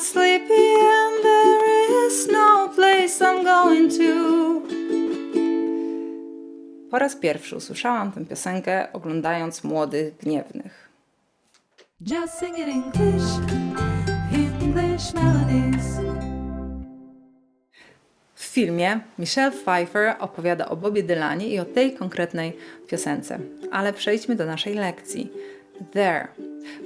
sleepy and there is no place I'm going to. Po raz pierwszy usłyszałam tę piosenkę oglądając Młodych Gniewnych. Just sing it English, English melodies. W filmie Michelle Pfeiffer opowiada o Bobie Dylanie i o tej konkretnej piosence. Ale przejdźmy do naszej lekcji. There.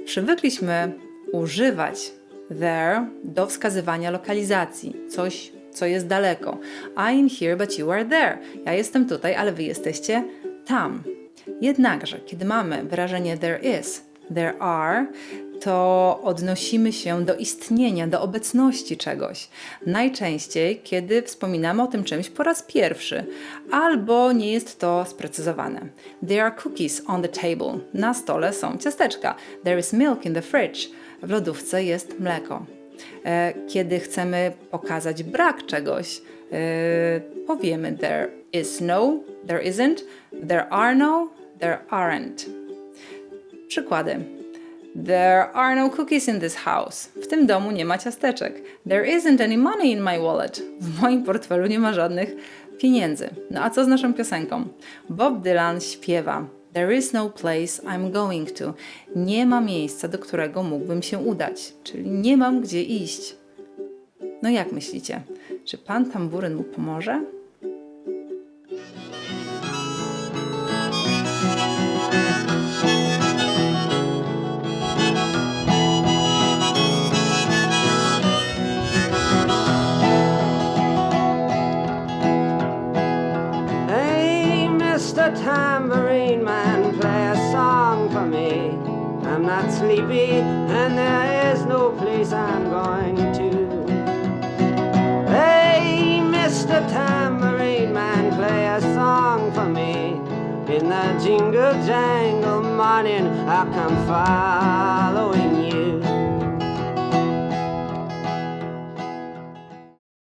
Przywykliśmy używać there do wskazywania lokalizacji, coś, co jest daleko. I'm here, but you are there. Ja jestem tutaj, ale wy jesteście tam. Jednakże, kiedy mamy wyrażenie there is, there are, to odnosimy się do istnienia, do obecności czegoś. Najczęściej, kiedy wspominamy o tym czymś po raz pierwszy, albo nie jest to sprecyzowane. There are cookies on the table. Na stole są ciasteczka. There is milk in the fridge. W lodówce jest mleko. E, Kiedy chcemy pokazać brak czegoś, e, powiemy there is no, there isn't, there are no, there aren't. Przykłady. There are no cookies in this house. W tym domu nie ma ciasteczek. There isn't any money in my wallet. W moim portfelu nie ma żadnych pieniędzy. No a co z naszą piosenką? Bob Dylan śpiewa There is no place I'm going to. Nie ma miejsca, do którego mógłbym się udać, czyli nie mam gdzie iść. No jak myślicie? Czy pan tamburyn mu pomoże? Mr. Tambourine Man, play a song for me. I'm not sleepy, and there is no place I'm going to. Hey, Mr. Tambourine Man, play a song for me. In the jingle jangle morning, I'll come far.